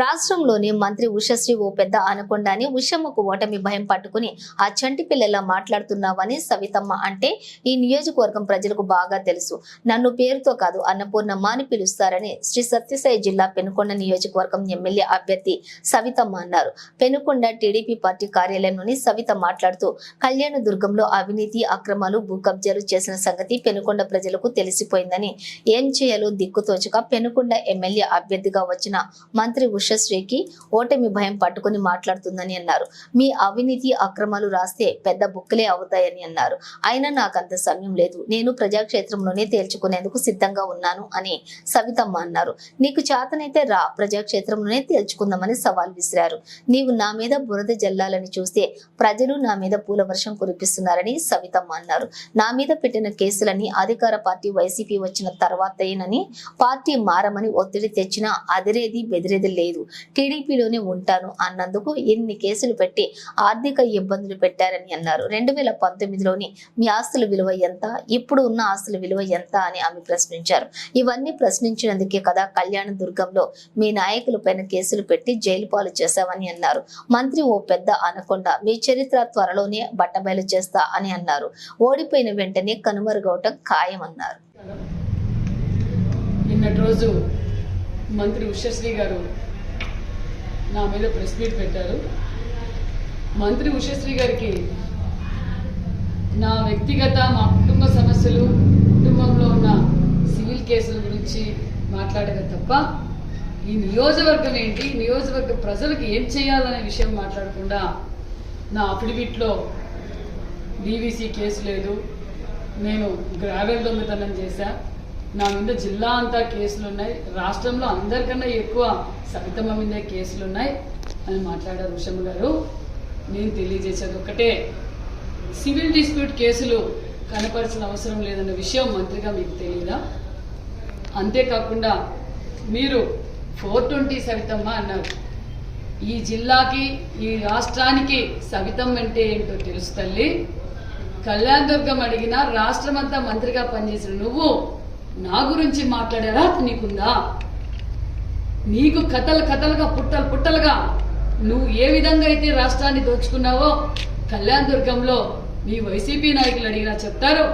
రాష్ట్రంలోని మంత్రి ఉషశ్రీ ఓ పెద్ద అనకొండ ఉషమ్మకు ఓటమి భయం పట్టుకుని ఆ చంటి పిల్లలా మాట్లాడుతున్నావని సవితమ్మ అంటే ఈ నియోజకవర్గం ప్రజలకు బాగా తెలుసు. నన్ను పేరుతో కాదు అన్నపూర్ణమ్మ అని పిలుస్తారని శ్రీ సత్యసాయి జిల్లా పెనుకొండ నియోజకవర్గం ఎమ్మెల్యే అభ్యర్థి సవితమ్మ అన్నారు. పెనుకొండ టీడీపీ పార్టీ కార్యాలయంలోని సవిత మాట్లాడుతూ కళ్యాణ దుర్గంలో అవినీతి అక్రమాలు భూ కబ్జాలు చేసిన సంగతి పెనుకొండ ప్రజలకు తెలిసిపోయిందని ఏం చేయాలో దిక్కుతోచక పెనుకొండ ఎమ్మెల్యే అభ్యర్థిగా వచ్చిన మంత్రి ఉషశ్రీకి ఓటమి భయం పట్టుకుని మాట్లాడుతుందని అన్నారు. మీ అవినీతి అక్రమాలు రాస్తే పెద్ద బుక్కలే అవుతాయని అన్నారు. అయినా నాకంత సమయం లేదు. నేను ప్రజాక్షేత్రంలోనే తేల్చుకునేందుకు సిద్ధంగా ఉన్నాను అని సవితమ్మ అన్నారు. నీకు చేతనైతే రా ప్రజాక్షేత్రంలోనే తేల్చుకుందామని సవాల్ విసిరారు. నీవు నా మీద బురద జల్లాలని చూస్తే ప్రజలు నా మీద పూల వర్షం కురిపిస్తున్నారని సవితమ్మ అన్నారు. నా మీద పెట్టిన కేసులని అధికార పార్టీ వైసీపీ వచ్చిన తర్వాతేనని పార్టీ మారమని ఒత్తిడి తెచ్చినా అదిరేది బెదిరేది లేదు. టీడీపీలోనే ఉంటాను అన్నందుకు ఎన్ని కేసులు పెట్టి ఆర్థిక ఇబ్బందులు పెట్టారని అన్నారు. రెండు వేల పంతొమ్మిదిలోని మీ ఆస్తుల విలువ ఎంత? ఇప్పుడు ఉన్న ఆస్తుల విలువ ఎంత? అని ఆమె ప్రశ్నించారు. ఇవన్నీ ప్రశ్నించినందుకే కదా కళ్యాణ దుర్గంలో మీ నాయకుల పైన కేసులు పెట్టి జైలు పాలు చేశామని అన్నారు. మంత్రి ఓ పెద్ద అనుకొండ మీ చరిత్ర త్వరలోనే బట్టబయలు చేస్తా అని అన్నారు. ఓడిపోయిన వెంటనే కనుమరుగవటం ఖాయమన్నారు. నిన్నటి రోజు మంత్రి ఉషశ్రీ గారు నా మీద ప్రెస్ మీట్ పెట్టారు. మంత్రి ఉషశ్రీ గారికి నా వ్యక్తిగత మా కుటుంబ సమస్యలు కుటుంబంలో ఉన్న సివిల్ కేసుల గురించి మాట్లాడగా తప్ప ఈ నియోజకవర్గం ఏంటి నియోజకవర్గ ప్రజలకు ఏం చేయాలనే విషయం మాట్లాడకుండా నా అఫిడవిట్లో డీవీసీ కేసు లేదు నేను గ్రావెల్ దొంగతనం చేశా. నా మీద జిల్లా అంతా కేసులు ఉన్నాయి రాష్ట్రంలో అందరికన్నా ఎక్కువ సవితమ్మ మీద కేసులు ఉన్నాయి అని మాట్లాడారు ఉషమ్మ గారు. నేను తెలియజేసేది ఒకటే సివిల్ డిస్ప్యూట్ కేసులు కనపరచిన అవసరం లేదన్న విషయం మంత్రిగా మీకు తెలియదా? అంతేకాకుండా మీరు ఫోర్ ట్వంటీ సవితమ్మ అన్నారు. ఈ జిల్లాకి ఈ రాష్ట్రానికి సవితం అంటే ఏంటో తెలుసు తల్లి. కళ్యాణ్ దుర్గం అడిగిన రాష్ట్రమంతా మంత్రిగా పనిచేసిన నువ్వు నా గురించి మాట్లాడారా? నీకుందా? నీకు కథలు కథలుగా పుట్టలు పుట్టలుగా నువ్వు ఏ విధంగా అయితే రాష్ట్రాన్ని దోచుకున్నావో కళ్యాణ్ దుర్గంలో మీ వైసీపీ నాయకులు అడిగినా చెప్తారు.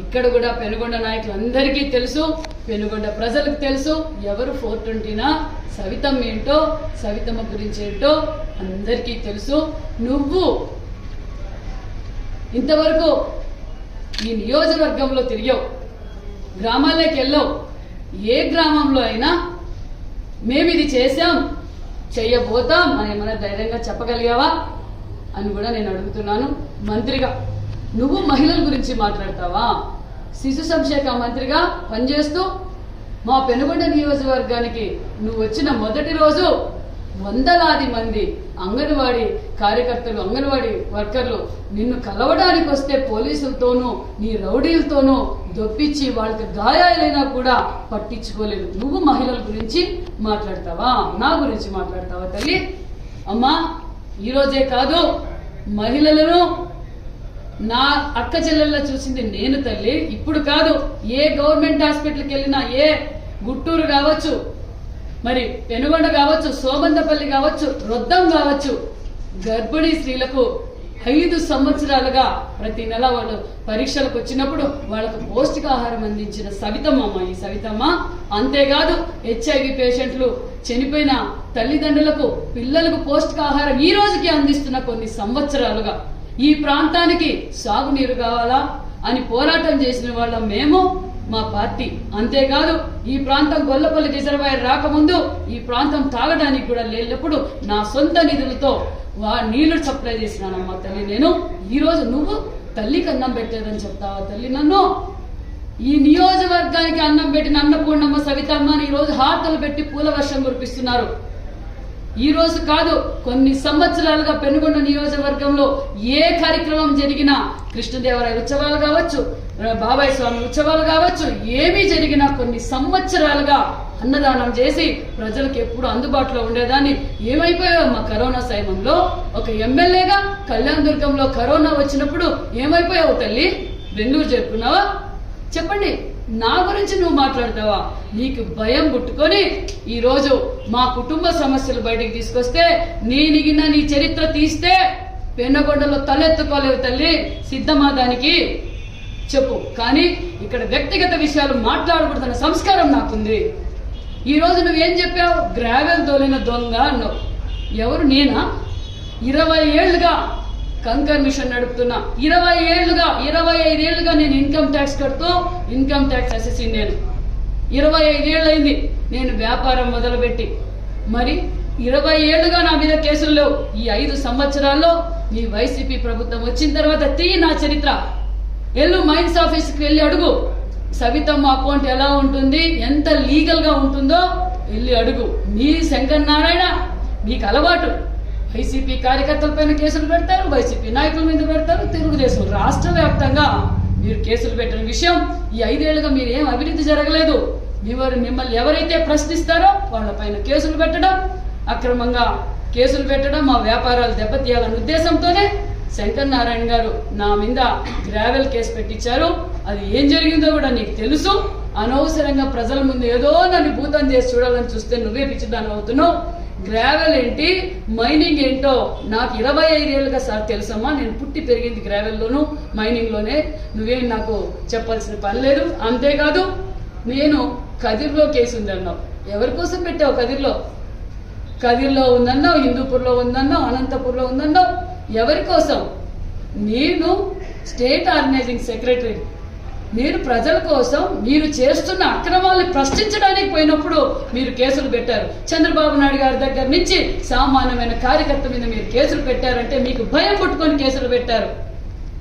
ఇక్కడ కూడా పెనుగొండ నాయకులందరికీ తెలుసు పెనుగొండ ప్రజలకు తెలుసు ఎవరు ఫోర్ ట్వంటీనా సవితమ్మ ఏంటో సవితమ్మ గురించి ఏంటో అందరికీ తెలుసు. నువ్వు ఇంతవరకు ఈ నియోజకవర్గంలో తిరిగావు. గ్రామాల్లోకి వెళ్ళవు. ఏ గ్రామంలో అయినా మేము ఇది చేశాం చెయ్యబోతాం అని ఏమైనా ధైర్యంగా చెప్పగలిగావా అని కూడా నేను అడుగుతున్నాను మంత్రిగా. నువ్వు మహిళల గురించి మాట్లాడతావా? శిశు సంక్షేమ మంత్రిగా పనిచేస్తూ మా పెనుగొండ నియోజకవర్గానికి నువ్వు వచ్చిన మొదటి రోజు వందలాది మంది అంగన్వాడీ కార్యకర్తలు అంగన్వాడీ వర్కర్లు నిన్ను కలవడానికి వస్తే పోలీసులతోనూ నీ రౌడీలతోనూ దొప్పించి వాళ్ళకి గాయాలైనా కూడా పట్టించుకోలేదు. నువ్వు మహిళల గురించి మాట్లాడతావా? నా గురించి మాట్లాడతావా తల్లి? అమ్మా ఈరోజే కాదు మహిళలను నా అక్క చెల్లెల్లో చూసింది నేను తల్లి. ఇప్పుడు కాదు ఏ గవర్నమెంట్ హాస్పిటల్కి వెళ్ళినా ఏ గుట్టూరు కావచ్చు మరి పెనుగొండ కావచ్చు సోమంతపల్లి కావచ్చు రొద్దం కావచ్చు గర్భిణీ స్త్రీలకు ఐదు సంవత్సరాలుగా ప్రతి నెల వాళ్ళు పరీక్షలకు వచ్చినప్పుడు వాళ్ళకు పౌష్టికాహారం అందించిన సవితమ్మ ఈ సవితమ్మ అంతేకాదు హెచ్ఐవి పేషెంట్లు చనిపోయిన తల్లిదండ్రులకు పిల్లలకు పౌష్టికాహారం ఈ రోజుకి అందిస్తున్న కొన్ని సంవత్సరాలుగా. ఈ ప్రాంతానికి సాగునీరు కావాలా అని పోరాటం చేసిన వాళ్ళం మేము మా పార్టీ అంతేకాదు ఈ ప్రాంతం గొల్లపల్లి రిజర్వాయర్ రాకముందు ఈ ప్రాంతం తాగడానికి కూడా లేనప్పుడు నా సొంత నిధులతో వా నీళ్ళు సప్లై చేసినానమ్మా తల్లి. నేను ఈరోజు నువ్వు తల్లికి అన్నం పెట్టేదని చెప్తావా తల్లి నన్ను? ఈ నియోజకవర్గానికి అన్నం పెట్టిన అన్నపూర్ణమ్మ సవితమ్మ ఈ రోజు హార్తలు పెట్టి పూల వర్షం కురిపిస్తున్నారు. ఈ రోజు కాదు కొన్ని సంవత్సరాలుగా పెనుగొండ నియోజకవర్గంలో ఏ కార్యక్రమం జరిగినా కృష్ణదేవరాయ ఉత్సవాలు కావచ్చు బాబాయ్ స్వామి ఉత్సవాలు కావచ్చు ఏమీ జరిగినా కొన్ని సంవత్సరాలుగా అన్నదానం చేసి ప్రజలకు ఎప్పుడు అందుబాటులో ఉండేదాన్ని. ఏమైపోయావు మా కరోనా సమయంలో? ఒక ఎమ్మెల్యేగా కళ్యాణ దుర్గంలో కరోనా వచ్చినప్పుడు ఏమైపోయావు తల్లి? బెంగళూరు చేరుకున్నావా? చెప్పండి. నా గురించి నువ్వు మాట్లాడతావా? నీకు భయం పుట్టుకొని ఈరోజు మా కుటుంబ సమస్యలు బయటికి తీసుకొస్తే నేనిగిన నీ చరిత్ర తీస్తే పెన్నగొండలో తలెత్తుకోలేవు తల్లి. సిద్ధమా దానికి చెప్పు. కానీ ఇక్కడ వ్యక్తిగత విషయాలు మాట్లాడకూడదన్న సంస్కారం నాకుంది. ఈ రోజు నువ్వేం చెప్పావు? గ్రావెల్ తోలిన దొంగ అన్నావు. ఎవరు? నేనా? ఇరవై ఏళ్ళుగా కంకర్ మిషన్ నడుపుతున్నా. ఇరవై ఏళ్ళుగా ఇరవై ఐదేళ్ళుగా నేను ఇన్కమ్ ట్యాక్స్ కడుతూ ఇన్కమ్ ట్యాక్స్ అసెసి నేను. ఇరవై ఐదేళ్ళైంది నేను వ్యాపారం మొదలుపెట్టి. మరి ఇరవై ఏళ్ళుగా నా మీద కేసులు లేవు. ఈ ఐదు సంవత్సరాల్లో మీ వైసీపీ ప్రభుత్వం వచ్చిన తర్వాత తీ నా చరిత్ర. ఎల్లు మైన్స్ ఆఫీస్కి వెళ్ళి అడుగు. సవితమ్మ అకౌంట్ ఎలా ఉంటుంది ఎంత లీగల్గా ఉంటుందో వెళ్ళి అడుగు. మీ శంకర్ నారాయణ మీకు అలవాటు. వైసీపీ కార్యకర్తల పైన కేసులు పెడతారు వైసీపీ నాయకుల మీద పెడతారు తెలుగుదేశం రాష్ట్ర వ్యాప్తంగా మీరు కేసులు పెట్టిన విషయం ఈ ఐదేళ్ళుగా మీరు ఏం అభివృద్ధి జరగలేదు. మీరు మిమ్మల్ని ఎవరైతే ప్రశ్నిస్తారో వాళ్ళ పైన కేసులు పెట్టడం అక్రమంగా కేసులు పెట్టడం మా వ్యాపారాలు దెబ్బతీయాలన్న ఉద్దేశంతోనే శంకర్ నారాయణ గారు నా మీద గ్రావెల్ కేసు పెట్టించారు. అది ఏం జరిగిందో కూడా నీకు తెలుసు. అనవసరంగా ప్రజల ముందు ఏదో నన్ను భూతం చేసి చూడాలని చూస్తే నువ్వే పిచ్చిదాన్ని అవుతున్నావు. గ్రావెల్ ఏంటి? మైనింగ్ ఏంటో నాకు ఇరవై ఐదేళ్ళుగా సార్ తెలుసమ్మా. నేను పుట్టి పెరిగింది గ్రావెల్లోను మైనింగ్లోనే నువ్వేం నాకు చెప్పాల్సిన పని లేదు. అంతేకాదు నేను కదిర్లో కేసు ఉందన్నావు. ఎవరి కోసం పెట్టావు కదిర్లో? కదిర్లో ఉందన్నావు హిందూపూర్లో ఉందన్నావు అనంతపూర్లో ఉందన్నావు. ఎవరి కోసం? నేను స్టేట్ ఆర్గనైజింగ్ సెక్రటరీ మీరు ప్రజల కోసం మీరు చేస్తున్న అక్రమాలను ప్రశ్నించడానికి పోయినప్పుడు మీరు కేసులు పెట్టారు. చంద్రబాబు నాయుడు గారి దగ్గర నుంచి సామాన్యమైన కార్యకర్త మీద మీరు కేసులు పెట్టారంటే మీకు భయం పుట్టుకొని కేసులు పెట్టారు.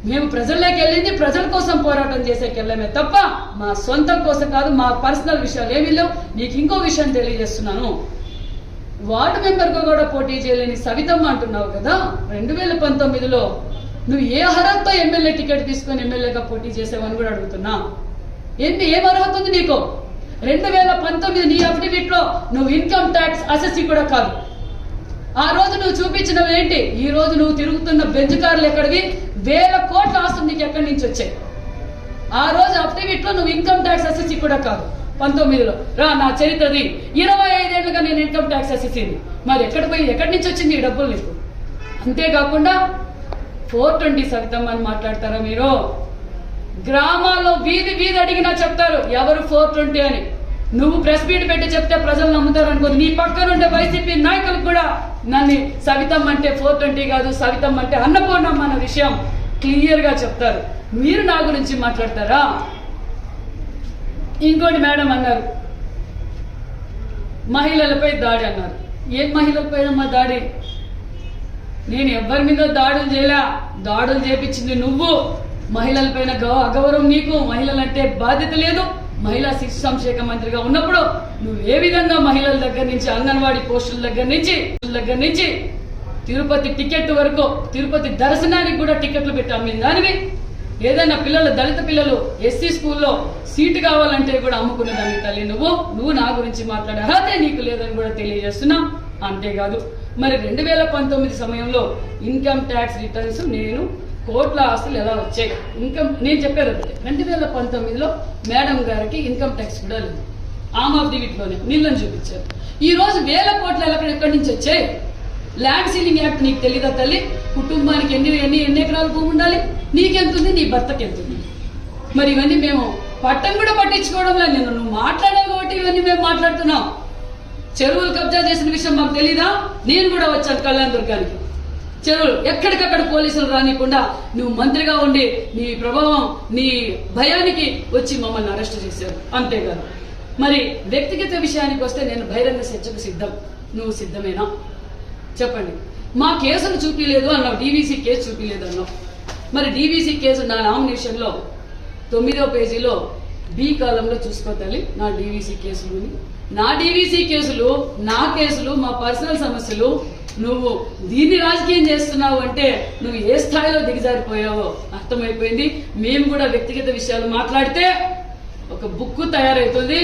మేము ప్రజల్లోకి వెళ్ళింది ప్రజల కోసం పోరాటం చేసేకి వెళ్ళమే తప్ప మా సొంతం కోసం కాదు మా పర్సనల్ విషయాలు ఏమీ లేవు. నీకు ఇంకో విషయం తెలియజేస్తున్నాను. వార్డు మెంబర్గా కూడా పోటీ చేయలేని సవితమ్మ అంటున్నావు కదా? రెండు వేల పంతొమ్మిదిలో నువ్వు ఏ అర్హతతో ఎమ్మెల్యే టికెట్ తీసుకొని ఎమ్మెల్యేగా పోటీ చేసావని కూడా అడుగుతున్నా? ఏంటి ఏం అర్హత ఉంది నీకు? రెండు వేల పంతొమ్మిది నీ అఫిడవిట్లో నువ్వు ఇన్కమ్ ట్యాక్స్ అసెస్సీ కూడా కాదు. ఆ రోజు నువ్వు చూపించినవి ఏంటి? ఈ రోజు నువ్వు తిరుగుతున్న బెంచ్ కార్లు ఎక్కడివి? వేల కోట్ల ఆస్తులు నీకు ఎక్కడి నుంచి వచ్చాయి? ఆ రోజు అఫిడవిట్లో నువ్వు ఇన్కమ్ ట్యాక్స్ అసెస్సీ కూడా కాదు. పంతొమ్మిదిలో రా నా చరిత్రది. ఇరవై ఐదేళ్ళుగా నేను ఇన్కమ్ ట్యాక్స్ అసెస్సింది మరి ఎక్కడ పోయి ఎక్కడి నుంచి వచ్చింది ఈ డబ్బులు నీకు? అంతేకాకుండా ఫోర్ ట్వంటీ సవితం అని మాట్లాడతారా మీరు? గ్రామాల్లో వీధి వీధి అడిగినా చెప్తారు ఎవరు ఫోర్ ట్వంటీ అని. నువ్వు ప్రెస్ మీట్ పెట్టి చెప్తే ప్రజలు నమ్ముతారు అనుకో నీ పక్కన ఉండే వైసీపీ నాయకులు కూడా నన్ను సవితం అంటే ఫోర్ ట్వంటీ కాదు సవితం అంటే అన్నపూర్ణమ్మ అన్న విషయం క్లియర్గా చెప్తారు. మీరు నా గురించి మాట్లాడతారా? ఇంకోటి మేడం అన్నారు. మహిళలపై దాడి అన్నారు. ఏం మహిళలపై అమ్మా దాడి? నేను ఎవరి మీద దాడులు చేయలే. దాడులు చేపించింది నువ్వు. మహిళలపైన గౌ అగౌరవం నీకు. మహిళలంటే బాధ్యత లేదు. మహిళా శిశు సంక్షేమ మంత్రిగా ఉన్నప్పుడు నువ్వు ఏ విధంగా మహిళల దగ్గర నుంచి అంగన్వాడీ పోస్టుల దగ్గర నుంచి దగ్గర నుంచి తిరుపతి టికెట్ వరకు తిరుపతి దర్శనానికి కూడా టికెట్లు పెట్టి అమ్మిన దానివి. ఏదైనా పిల్లలు దళిత పిల్లలు ఎస్సీ స్కూల్లో సీటు కావాలంటే కూడా అమ్ముకునే దాన్ని తల్లి నువ్వు. నువ్వు నా గురించి మాట్లాడే అర్హత నీకు లేదని కూడా తెలియజేస్తున్నా. అంతేకాదు మరి రెండు వేల పంతొమ్మిది సమయంలో ఇన్కమ్ ట్యాక్స్ రిటర్న్స్ నేను కోట్ల ఆస్తులు ఎలా వచ్చాయి? ఇన్కమ్ నేను చెప్పేది రెండు వేల పంతొమ్మిదిలో మేడం గారికి ఇన్కమ్ ట్యాక్స్ కూడా లేదు. ఆమ్ ఆఫ్ ది వీటిలోనే నీళ్ళని చూపించారు. ఈ రోజు వేల కోట్ల ఎక్కడ ఎక్కడి నుంచి వచ్చాయి? ల్యాండ్ సీలింగ్ యాక్ట్ నీకు తెలియదా తల్లి? కుటుంబానికి ఎన్ని ఎన్ని ఎన్ని ఎకరాల భూమి ఉండాలి? నీకెంతుంది నీ భర్తకి ఎంతుంది మరి ఇవన్నీ మేము పట్టం కూడా పట్టించుకోవడం లేదు. నువ్వు మాట్లాడే కాబట్టి ఇవన్నీ మేము మాట్లాడుతున్నాం. చెరువులు కబ్జా చేసిన విషయం మాకు తెలీదా? నేను కూడా వచ్చాను కళ్యాణ్ దుర్గానికి. చెరువులు ఎక్కడికక్కడ పోలీసులు రానికుండా నువ్వు మంత్రిగా ఉండి నీ ప్రభావం నీ భయానికి వచ్చి మమ్మల్ని అరెస్ట్ చేశారు అంతేకాదు. మరి వ్యక్తిగత విషయానికి వస్తే నేను బహిరంగ చర్చకు సిద్ధం. నువ్వు సిద్ధమేనా? చెప్పండి. మా కేసులు చూపించలేదు అన్నావు. డీవీసీ కేసు చూపించలేదు అన్నావు. మరి డీవీసీ కేసు నా నామినేషన్లో తొమ్మిదో పేజీలో బి కాలంలో చూసుకో తల్లి నా డీవీసీ కేసులు. నా డీవీసీ కేసులు నా కేసులు మా పర్సనల్ సమస్యలు. నువ్వు దీన్ని రాజకీయం చేస్తున్నావు అంటే నువ్వు ఏ స్థాయిలో దిగజారిపోయావో అర్థమైపోయింది. మేము కూడా వ్యక్తిగత విషయాలు మాట్లాడితే ఒక బుక్ తయారవుతుంది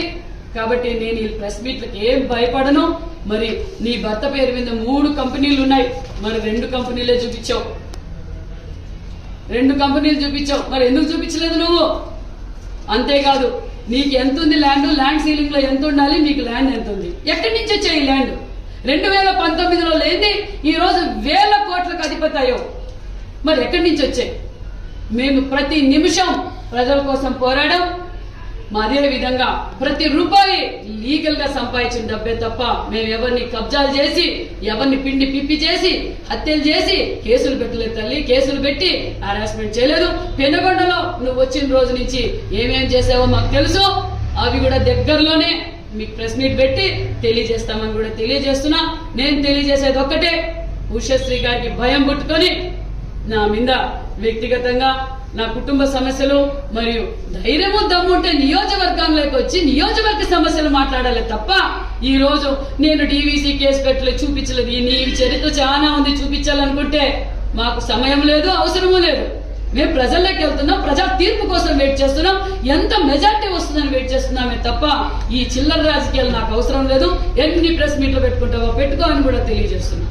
కాబట్టి నేను ఈ ప్రెస్ మీట్లకు ఏం భయపడను. మరి నీ భర్త పేరు మీద మూడు కంపెనీలు ఉన్నాయి. మరి రెండు కంపెనీలే చూపించావు. రెండు కంపెనీలు చూపించావు. మరి ఎందుకు చూపించలేదు నువ్వు? అంతేకాదు నీకు ఎంత ఉంది ల్యాండ్ ల్యాండ్ సీలింగ్లో ఎంత ఉండాలి మీకు ల్యాండ్ ఎంత ఉంది. ఎక్కడి నుంచి వచ్చాయి ల్యాండ్ రెండు వేల పంతొమ్మిదిలో లేని ఈ రోజు వేల కోట్లకు అధిపతాయో. మరి ఎక్కడి నుంచి వచ్చాయి? మేము ప్రతి నిమిషం ప్రజల కోసం పోరాడాం అదే విధంగా ప్రతి రూపాయి లీగల్గా సంపాదించిన డబ్బే తప్ప మేము ఎవరిని కబ్జాలు చేసి ఎవరిని పిండి పిప్పి చేసి హత్యలు చేసి కేసులు పెట్టలేదు తల్లి కేసులు పెట్టి హారాస్మెంట్ చేయలేదు. పెనుగొండలో నువ్వు వచ్చిన రోజు నుంచి ఏమేం చేసావో మాకు తెలుసు. అవి కూడా దగ్గరలోనే మీకు ప్రెస్ మీట్ పెట్టి తెలియజేస్తామని కూడా తెలియజేస్తున్నా. నేను తెలియజేసేది ఒక్కటే ఉషశ్రీ గారికి భయం పుట్టుకొని నా మీద వ్యక్తిగతంగా నా కుటుంబ సమస్యలు మరియు ధైర్యము దమ్ముంటే నియోజకవర్గంలోకి వచ్చి నియోజకవర్గ సమస్యలు మాట్లాడాలి తప్ప ఈ రోజు నేను డీవీసీ కేసు పెట్టలేదు చూపించలేదు. నీ చరిత్ర చాలా ఉంది చూపించాలనుకుంటే మాకు సమయం లేదు అవసరము లేదు. మేము ప్రజల్లోకి వెళ్తున్నాం ప్రజా తీర్పు కోసం వెయిట్ చేస్తున్నాం. ఎంత మెజార్టీ వస్తుందని వెయిట్ చేస్తున్నామే తప్ప ఈ చిల్లర రాజకీయాలు నాకు అవసరం లేదు. ఎన్ని ప్రెస్ మీట్లు పెట్టుకుంటావో పెట్టుకో అని కూడా తెలియజేస్తున్నాం.